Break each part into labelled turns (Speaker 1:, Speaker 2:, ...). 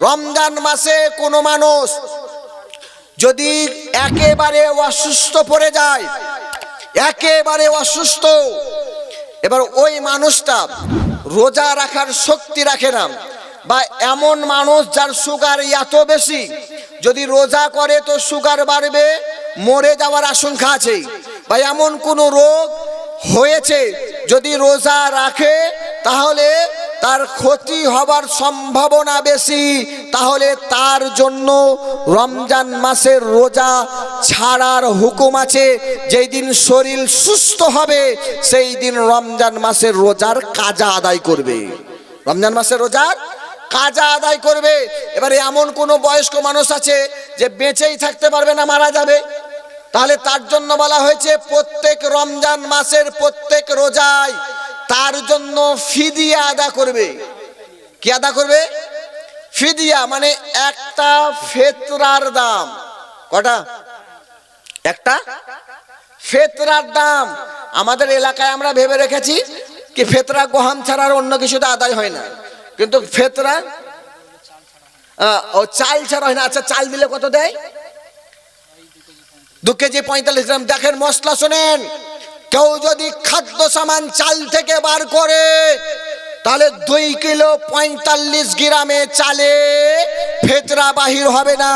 Speaker 1: রমজান মাসে কোনো মানুষ যদি একেবারে অসুস্থ পড়ে যায়, একেবারে অসুস্থ, এবার ওই মানুষটা রোজা রাখার শক্তি রাখে না। বা এমন মানুষ যার সুগার এত বেশি, যদি রোজা করে তো সুগার বাড়বে, মরে যাওয়ার আশঙ্কা আছে। বা এমন কোনো রোগ হয়েছে, যদি রোজা রাখে, তাহলে তার ক্ষতি হবার সম্ভাবনা বেশি, তাহলে তার জন্য রমজান মাসের রোজা ছাড়ার হুকুম আছে। যেই দিন শরীর সুস্থ হবে, সেই দিন রমজান মাসের রোজার কাজা আদায় করবে। রমজান মাসের রোজার কাজা আদায় করবে। এবারে এমন কোনো বয়স্ক মানুষ আছে যে বেঁচেই থাকতে পারবে না, মারা যাবে। তাহলে তার জন্য বলা হয়েছে, প্রত্যেক রমজান মাসের প্রত্যেক রোজায় তার জন্য ফিদিয়া আদা করবে। কি আদা করবে? ফিদিয়া মানে একটা ফেতরার দাম। কটা? একটা ফেতরার দাম। আমাদের এলাকায় আমরা ভেবে রেখেছি কি ফেতরা গহাম ছাড়া আর অন্য কিছুতে আদায় হয় না। কিন্তু ফেতরা ও চাল ছাড়া হয় না। আচ্ছা চাল দিলে কত দেয়? দু কেজি পঁয়তাল্লিশ গ্রাম। দেখেন মশলা শোনেন। কেউ যদি খাদ্য সামান চাল থেকে বার করে, তাহলে দুই কিলো পঁয়তাল্লিশ গ্রামে চালে ফেতরা বাহির হবে না।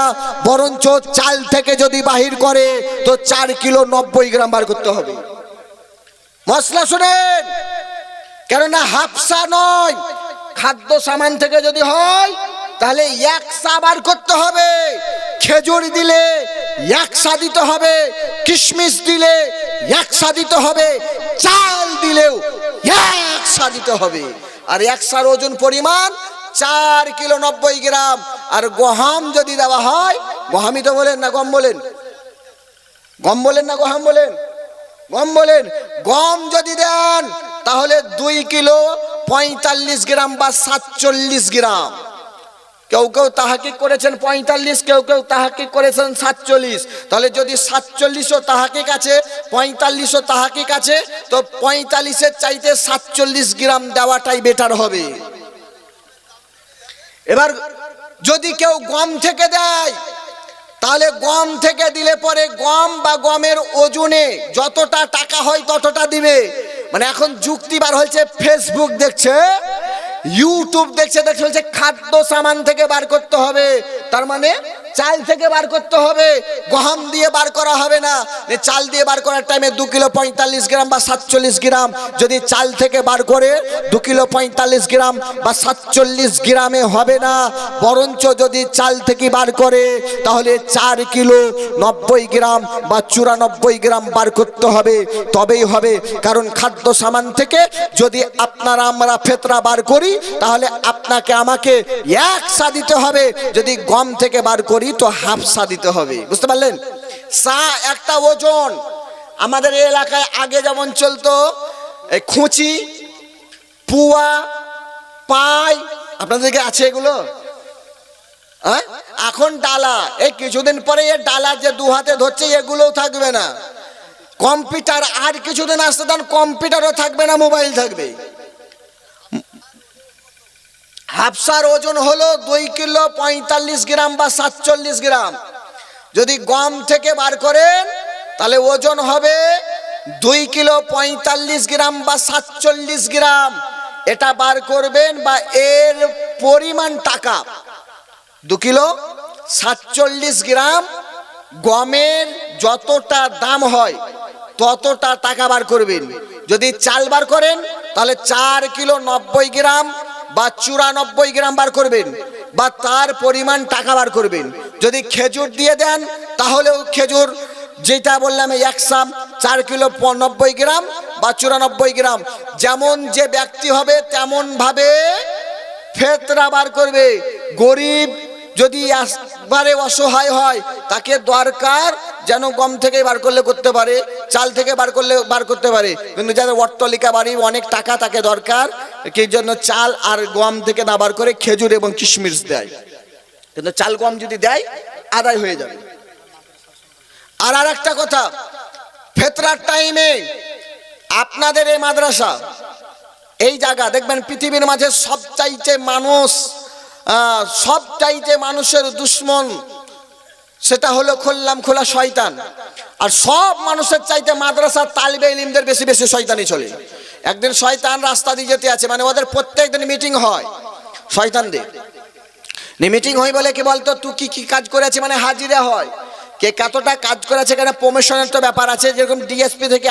Speaker 1: বরঞ্চ চাল থেকে যদি বাহির করে, তো চার কিলো নব্বই গ্রাম বার করতে হবে। মশলা শুনেন, কেননা হাফসা নয়, খাদ্য সামান থেকে যদি হয়, তাহলে একসা বার করতে হবে। খেজুর দিলে একসা দিতে হবে, কিশমিশ দিলে একসা দিতে হবে, চাল দিলেও একসা দিতে হবে। আর একসার ওজন পরিমাণ চার কিলো নব্বই গ্রাম। আর গহাম যদি দেওয়া হয়, গহামই তো বলেন না গম বলেন? গম বলেন না গহাম বলেন? গম বলেন? গম যদি দেন, তাহলে দুই কিলো পঁয়তাল্লিশ গ্রাম বা সাতচল্লিশ গ্রাম। কেউ কেউ তাহাকিক করেছেন পঁয়তাল্লিশ, কেউ কেউ তাহাকিক করেছেন সাতচল্লিশ। তাহলে যদি সাতচল্লিশও তাহাকিক আছে পঁয়তাল্লিশও তাহাকিক আছে তো পঁয়তাল্লিশের চাইতে সাতচল্লিশ গ্রাম দেওয়াটাই বেটার হবে। এবার যদি কেউ গম থেকে দেয়, তাহলে গম থেকে দিলে পরে গম বা গমের ওজনে যতটা টাকা হয় ততটা দিবে। মানে এখন যুক্তি বার হয়েছে ফেসবুক দেখছে। ইউটিউব দেখছে দেখছে খাদ্য সামান থেকে বার করতে হবে। তার মানে চাল থেকে বার করতে হবে। গহম দিয়ে বার করা হবে না। চাল দিয়ে বার করার টাইমে দু কিলো পঁয়তাল্লিশ গ্রাম বা সাতচল্লিশ গ্রাম। যদি চাল থেকে বার করে দু কিলো পঁয়তাল্লিশ গ্রাম বা সাতচল্লিশ গ্রামে হবে না। বরঞ্চ যদি চাল থেকে বার করে, তাহলে চার কিলো নব্বই গ্রাম বা চুরানব্বই গ্রাম বার করতে হবে। তবেই হবে। কারণ খাদ্য সামান থেকে যদি আপনারা আমরা ফেতরা বার করি, তাহলে আপনাকে আমাকে এক সা দিতে হবে। যদি গম থেকে বার করি তো হাফ সা দিতে হবে। বুঝতে পারলেন? সা একটা ওজন। আমাদের এলাকায় আগে যেমন চলতো, এই খুঁচি, পুয়া, পাই আপনাদেরকে আছে এগুলো? হ্যাঁ? এখন ডালা। এই কিছুদিন পরে এ ডালা যে দু হাতে ধরছে, এগুলোও থাকবে না। কম্পিউটার আর কিছুদিন আসতে দেন, কম্পিউটারও থাকবে না, মোবাইল থাকবে। হাফসার ওজন হলো দুই কিলো পঁয়তাল্লিশ গ্রাম বা সাতচল্লিশ গ্রাম। যদি গম থেকে বার করেন, তাহলে ওজন হবে দুই কিলো পঁয়তাল্লিশ গ্রাম বা সাতচল্লিশ গ্রাম। এটা বার করবেন বা এর পরিমাণ টাকা দু কিলো সাতচল্লিশ গ্রাম গমের যতটা দাম হয়, ততটা টাকা বার করবেন। যদি চাল বার করেন, তাহলে চার কিলো নব্বই গ্রাম বা চুরানব্বই গ্রাম বার করবেন, বা তার পরিমাণ টাকা বার করবেন। যদি খেজুর দিয়ে দেন, তাহলেও খেজুর, যেটা বললাম এই একশাম চার কিলো নব্বই গ্রাম বা চুরানব্বই গ্রাম, যেমন যে ব্যক্তি হবে, তেমনভাবে ফেতরা বার করবে। গরিব যদি একবারে অসহায় হয়, তাকে দরকার যেন গম থেকে বার করলে করতে পারে, চাল থেকে বার করলে বার করতে পারে। কিন্তু যাদের অট্টলিকা বাড়ি, অনেক টাকা তাকে দরকার, কি জন্য চাল আর গম থেকে না বার করে খেজুর এবং কিশমিশ দেয়। কিন্তু চাল গম যদি দেয়, আদায় হয়ে যাবে। আর আর একটা কথা, ফেতরার টাইমে আপনাদের এই মাদ্রাসা, এই জায়গা, দেখবেন পৃথিবীর মাঝে সবচাইতে মানুষ সব চাইতে মানুষের দুশ্মন সেটা হলো খুললাম খোলা শয়তান। আর সব মানুষের চাইতে মাদ্রাসার তালবে ইলিমদের বেশি বেশি শয়তানি চলে। একদিন শয়তান রাস্তা দিয়ে যেতে আছে মানে ওদের প্রত্যেক দিন মিটিং হয় শয়তানদের। মিটিং হয় বলে কি বলতো? তুই কি কি কাজ করেছি মানে হাজিরা হয়। কে কতটা কাজ করেছে এখানে প্রমোশনের তো ব্যাপার আছে, যেরকম ডিএসপি থেকে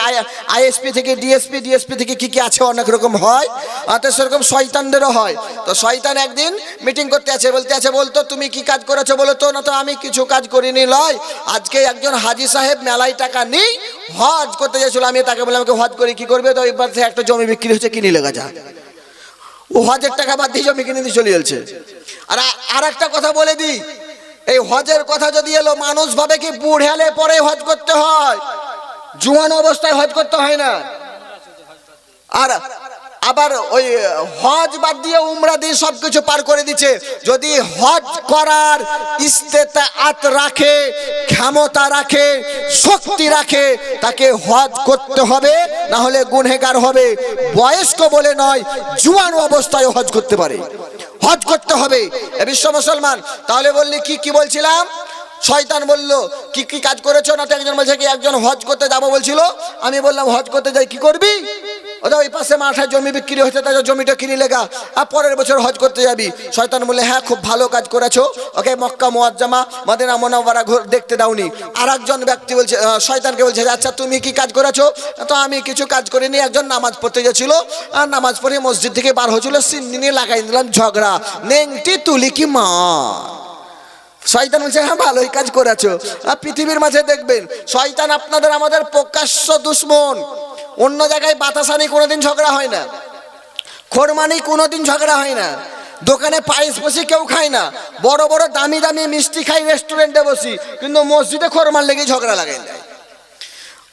Speaker 1: আইএসপি থেকে ডিএসপি ডিএসপি থেকে কি কি আছে, অনেক রকম হয়। আর তো সেরকম শয়তানদেরও হয়। তো শয়তান একদিন মিটিং করতে আছে, বলতে আছে, বলতো, তুমি কি কাজ করেছ? বলো, তো, না তো, আমি কিছু কাজ করিনি, লয়। আজকে একজন হাজি সাহেব মেলায় টাকা নেই হজ করতে যাচ্ছিল আমি তাকে বললাম, আমাকে হজ করি কি করবে? তো এবার একটা জমি বিক্রি হচ্ছে, কিনে লেগা যা ও হজের টাকা বাদ দিয়ে জমি কিনে দিয়ে চলে যাচ্ছে আর আর একটা কথা বলে দিই এই হজের কথা যদি এলো, মানুষ ভাবে কি বুড়ালে পরে হজ করতে হয়? জুয়ান অবস্থায় হজ করতে হয় না? আর আবার ওই হজ বাদ দিয়ে উমরা দিয়ে সবকিছু পার করে দিচ্ছে। যদি হজ করার ইস্তেতাআত রাখে, ক্ষমতা রাখে, শক্তি রাখে, তাকে হজ করতে হবে না হলে গুনহেগার হবে। বয়স্ক বলে নয়, জুয়ান অবস্থায় হজ করতে পারে। হজ করতে হবে। এ বিশ্ব মুসলমান, তাহলে বললি, কি কি বলছিলাম? শয়তান বলল, কি কি কাজ করেছ? না একজন বলছে কি, একজন হজ করতে যাব বলছিল। আমি বললাম, হজ করতে যাই, কি করবি? ওটা ওই পাশে মাঠে জমি বিক্রি হচ্ছে তাই জমিটা কিনে লেগা। আর পরের বছর হজ করতে যাবি। শয়তান বললে হ্যাঁ খুব ভালো কাজ করেছ। ওকে, মক্কা মোয়াজ্জামা মদিনা মোনাওয়ারা ঘুর- দেখতে দাওনি। আর একজন ব্যক্তি বলছে শয়তানকে বলছে আচ্ছা তুমি কি কাজ করেছ? তো আমি কিছু কাজ করিনি, একজন নামাজ পড়তে গেছিল। আর নামাজ পড়ে মসজিদ থেকে বার হয়েছিল, সিন্নি নিয়ে লাগাই দিলাম ঝগড়া। নেংটি তুলি কি মা? শয়তান বলছে হ্যাঁ ভালোই কাজ করেছ। আর পৃথিবীর মাঝে দেখবেন, শয়তান আপনাদের আমাদের প্রকাশ্য দুশ্মন। অন্য জায়গায় বাতাসানি কোনোদিন ঝগড়া হয় না। খোরমানি কোনোদিন ঝগড়া হয় না। দোকানে পায়েস বসি, কেউ খায় না। বড় বড় দামি দামি মিষ্টি খাই রেস্টুরেন্টে বসি। কিন্তু মসজিদে খোরমার লেগে ঝগড়া লাগাই দেয়।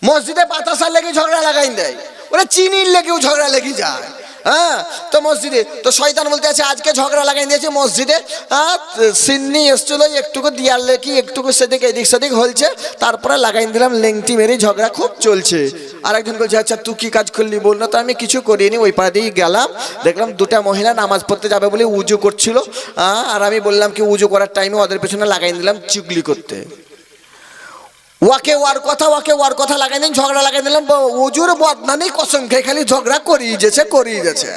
Speaker 1: মসজিদে বাতাসার লেগে ঝগড়া লাগাই দেয়। ওরা চিনির লেগেও ঝগড়া লেগে যায়। হ্যাঁ তো মসজিদে তো শয়তান বলতে আছে আজকে ঝগড়া লাগাই দিয়েছে মসজিদে। হ্যাঁ সিন্নি এসছিল একটুকু দিয়ার লেকি একটুকু সেদিক এদিক সেদিক হলছে তারপরে লাগাই দিলাম লেংটি মেরে ঝগড়া খুব চলছে। আর একজন বলছে আচ্ছা তুই কি কাজ করলি বল না তো আমি কিছু করিনি ওই পাড়া দিয়ে গেলাম। দেখলাম দুটা মহিলা নামাজ পড়তে যাবে বলে উজু করছিল। আহ, আর আমি বললাম কি উজু করার টাইমে ওদের পেছনে লাগাই দিলাম চুগলি করতে। ওয়াকে ওয়ার কথা, ওয়াকে ওয়ার কথা লাগাই দিন, ঝগড়া লাগাই দিলাম। উজুর বদনামি কসম খেয়ে খালি ঝগড়া করিয়ে যেছে করিয়ে গেছে।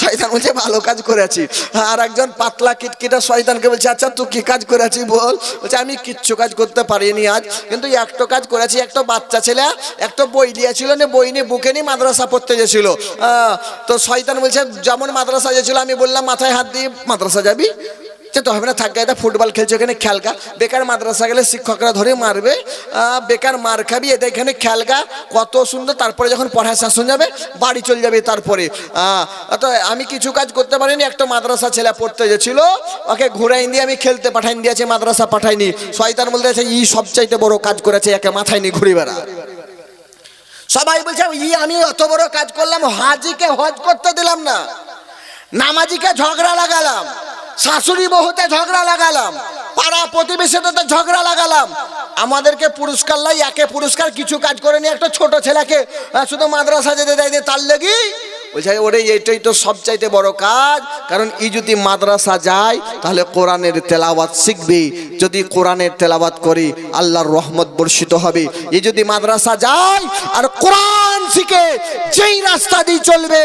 Speaker 1: শয়তান বলছে, ভালো কাজ করেছি। আর একজন পাতলা কিটকিটা শয়তানকে বলছে আচ্ছা তুই কি কাজ করেছি বল? বলছে, আমি কিচ্ছু কাজ করতে পারিনি আজ। কিন্তু একটা কাজ করেছি, একটা বাচ্চা ছেলে, একটা বই দিয়েছিল না বই নিয়ে বুকে নিয়ে মাদ্রাসা পড়তে গেছিল। তো শয়তান বলছে, যেমন মাদ্রাসা গেছিল, আমি বললাম, মাথায় হাত দিয়ে মাদ্রাসা যাবি? যেতে হবে না, থাক গায়ে ফুটবল খেলছে এখানে খেলগা বেকার মাদ্রাসা গেলে শিক্ষকরা ধরে মারবে। বেকার মার খাবি এটা এখানে খেলগা কত সুন্দর, তারপরে যখন পড়া শেষ হয়ে যাবে, বাড়ি চলে যাবে তারপরে। তো আমি কিছু কাজ করতে পারিনি, একটা মাদ্রাসা ছেলে পড়তে গেছিল, ওকে ঘুরাই দিয়ে আমি খেলতে পাঠাই দিয়েছে, মাদ্রাসা পাঠাইনি। শয়তান বলতে আছে, ই সবচাইতে বড় কাজ করেছে, একে মাথায় নিয়ে ঘুরে বেড়া। সবাই বলছে, ই আমি অত বড় কাজ করলাম, হাজিকে হজ করতে দিলাম না। নামাজিকে ঝগড়া লাগালাম, শাশুড়ি বহুতে ঝগড়া লাগালাম, পাড়া প্রতিবেশীতে ঝগড়া লাগালাম। আমাদেরকে পুরস্কার লাই, একে পুরস্কার কিছু কাজ করে নি একটা ছোট ছেলেকে শুধু মাদ্রাসা যেতে দেয় তার লেগি বলছে ওরে, এটাই তো সবচাইতে বড় কাজ। কারণ ই যদি মাদ্রাসা যায়, তাহলে কোরআনের তেলাওয়াত শিখবে। যদি কোরআনের তেলাওয়াত করে, আল্লাহর রহমত বর্ষিত হবে। এ যদি মাদ্রাসা যায়, আর কোরআন শিখে যেই রাস্তা দিয়ে চলবে,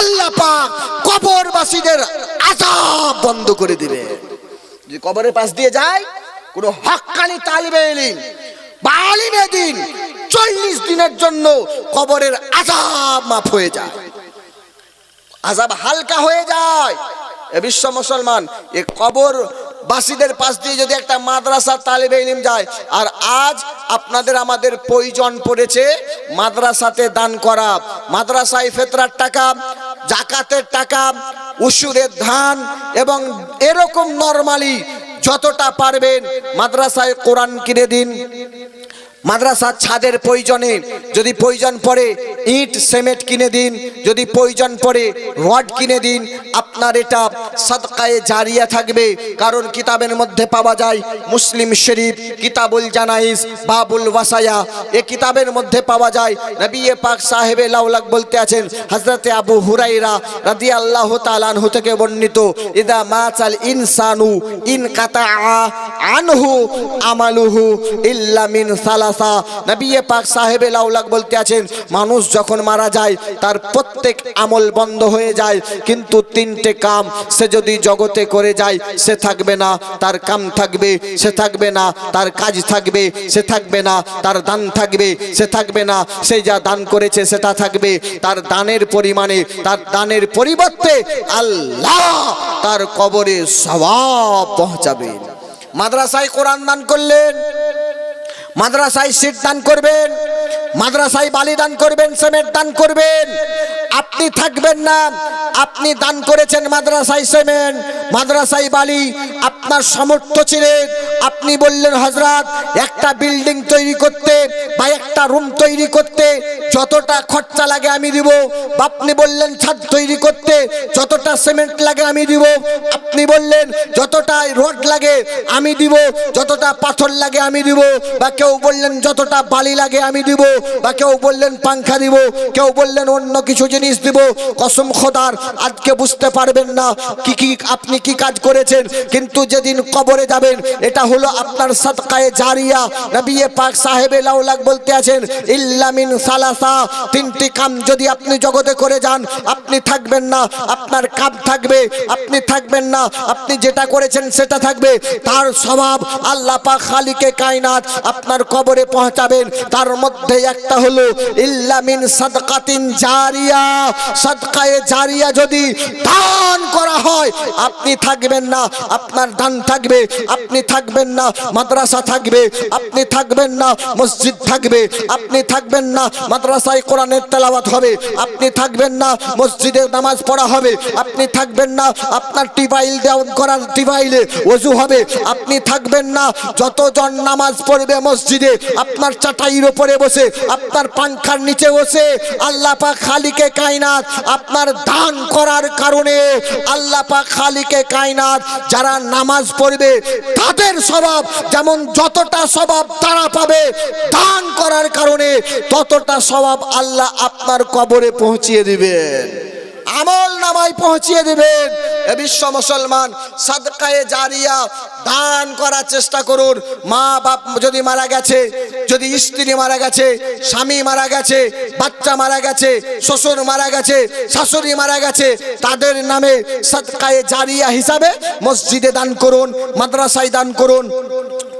Speaker 1: আল্লাহ পাক কবরবাসীদের আজাব বন্ধ করে দিবে। যদি কবরের পাশ দিয়ে যায়, কোনো হক্কানি তালিবে এলিম, বা দিন, চল্লিশ দিনের জন্য কবরের আজাব মাফ হয়ে যায়। আজাব হালকা হয়ে যায়। এ বিশ্ব মুসলমান, এ কবর বাসীদের পাশ দিয়ে যদি একটা মাদ্রাসা তালিবে ইলিম যায়, আর আজ আপনাদের আমাদের প্রয়োজন পড়েছে মাদ্রাসাতে দান করা। মাদ্রাসায় ফেতরার টাকা, জাকাতের টাকা উসুরের ধান এবং এরকম নরমালি যতটা পারবেন মাদ্রাসায় কোরআন কিনে দিন। মাদ্রাসার ছাদের প্রয়োজনে, যদি প্রয়োজন পড়ে, ইট, সিমেন্ট কিনে দিন। যদি প্রয়োজন পড়ে, রড কিনে দিন। আপনার এটা সদকায়ে জারিয়া থাকবে, কারণ কিতাবের মধ্যে পাওয়া যায় মুসলিম শরীফ, কিতাবুল জানাইস বাবুল ওয়াসায়া। এ কিতাবের মধ্যে পাওয়া যায়, নবী পাক সাহেবে লাউলাক বলতে আছেন হজরতে আবু হুরাইরা রাদি আল্লাহ তালানহু থেকে বর্ণিত, ইদা মাচাল ইনসানু ইন কাতা আনহু আমালুহু ইল্লা মিন সালাসা নবী পাক সাহেবে লাউলাক বলতে আছেন, মানুষ যখন মারা যায়, তার প্রত্যেক আমল বন্ধ হয়ে যায়, কিন্তু তিনটে কাম সে যদি জগতে করে যায়, সে থাকবে না। তার কাম থাকবে, সে থাকবে না। তার কাজ থাকবে, সে থাকবে না। তার দান থাকবে, সে থাকবে না। সে যা দান করেছে সেটা থাকবে। তার দানের পরিমাণে, তার দানের পরিবর্তে আল্লাহ তার কবরে সবাব পৌঁছাবে মাদ্রাসায় কোরআন দান করলেন। মাদ্রাসায় সিট দান করবেন, মাদ্রাসায় বালি দান করবেন সেমেন্ট দান করবেন। আপনি থাকবেন না, আপনি দান করেছেন মাদ্রাসায় সেমেন্ট মাদ্রাসায় বালি, আপনার সামর্থ্য ছিলেন আপনি বললেন হজরত একটা বিল্ডিং তৈরি করতে বা একটা রুম তৈরি করতে যতটা খরচা লাগে আমি দিব। আপনি বললেন, ছাদ তৈরি করতে যতটা সিমেন্ট লাগে আমি দিব। আপনি বললেন, যতটা রড লাগে আমি দিব, যতটা পাথর লাগে আমি দিব। বা কেউ বললেন, যতটা বালি লাগে আমি দিব। বা কেউ বললেন, পাংখা দিব। কেউ বললেন, অন্য কিছু জিনিস দিব। কসম খোদার, আজকে বুঝতে পারবেন না কি কি আপনি কি কাজ করেছেন, কিন্তু যেদিন কবরে যাবেন, এটা হলো আপনার সদকায়ে জারিয়া। নবী পাক সাহেবে লাউলাক বলতে আছেন ইল্লামিন সালাসা, তিনটি কাম যদি আপনি জগতে করে যান, আপনি থাকবেন না, আপনার কাম থাকবে, আপনি থাকবেন না, আপনি যেটা করেছেন সেটা থাকবে। তার স্বভাব আল্লাহ পাক খালিকে কায়নাত আপনার কবরে পৌঁছাবেন। তার মধ্যে একটা হলো ইল্লামিন সাদকাতিন জারিয়া, সাদকায়ে জারিয়া যদি দান করা হয়, আপনি থাকবেন না, আপনার দান থাকবে, আপনি থাকবেন না, মাদ্রাসা থাকবে, আপনি থাকবেন না, মসজিদ থাকবে, আপনি থাকবেন না, মাদ্রাসায় কোরআনের তেলাওয়াত হবে, আপনি থাকবেন না, মসজিদে নামাজ পড়া হবে, আপনি থাকবেন না, আপনার টিবাইল দেওয়ান করার টিবাইলে ওযু হবে, আপনি থাকবেন না, যতজন নামাজ পড়বে মসজিদে, আপনার চাটাইয়ের উপরে বসে, আপনার পাংখার নিচে বসে, আল্লাহ পাক খালিকে কায়নাত, আপনার দান করার কারণে আল্লাহ পাক খালিকে কায়নাত, যারা নামাজ পড়বে, তাদের স্বভাব, যেমন যতটা স্বভাব তারা পাবে দান করার কারণে, ততটা স্বভাব আল্লাহ আপনার কবরে পৌঁছিয়ে দিবেন। আমল নামায় পৌঁছিয়ে দিবেন। এ বিশ্ব মুসলমান, সাদকায়ে জারিয়া দান করার চেষ্টা করুন। মা বাপ যদি মারা গেছে, যদি স্ত্রী মারা গেছে, স্বামী মারা গেছে, বাচ্চা মারা গেছে, শ্বশুর মারা গেছে, শাশুড়ি মারা গেছে, তাদের নামে সাদকায়ে জারিয়া হিসাবে মসজিদে দান করুন, মাদ্রাসায় দান করুন।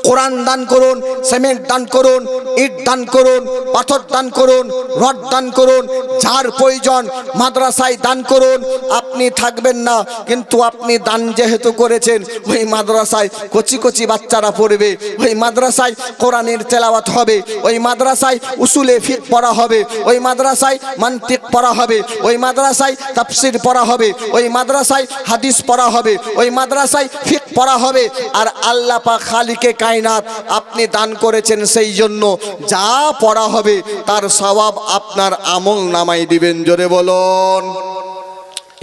Speaker 1: কোরআন দান করুন, সিমেন্ট দান করুন, ইট দান করুন, পাথর দান করুন, রড দান করুন, যার প্রয়োজন মাদ্রাসায় দান করুন, আপনি থাকবেন না, কিন্তু আপনি দান যেহেতু করেছেন, ওই মাদ্রাসায় কচি কচি বাচ্চারা পড়বে, ওই মাদ্রাসায় কোরআনের তেলাওয়াত হবে, ওই মাদ্রাসায় উসুলে ফিক পড়া হবে, ওই মাদ্রাসায় মান্তিক পড়া হবে, ওই মাদ্রাসায় তাফসির পড়া হবে, ওই মাদ্রাসায় হাদিস পড়া হবে, ওই মাদ্রাসায় ফিক পড়া হবে, আর আল্লাপা খালিকে কায়নাত আপনি দান করেছেন সেই জন্য যা পড়া হবে তার স্বভাব আপনার আমল নামাই দিবেন। জোরে বলুন।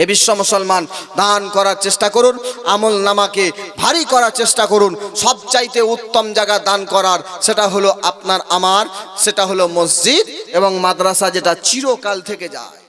Speaker 1: এ বিশ্ব মুসলমান, দান করার চেষ্টা করুন, আমল নামাকে ভারী করার চেষ্টা করুন। সবচাইতে উত্তম জায়গা দান করার সেটা হলো আপনার আমার, সেটা হলো মসজিদ এবং মাদ্রাসা যেটা চিরকাল থেকে যায়।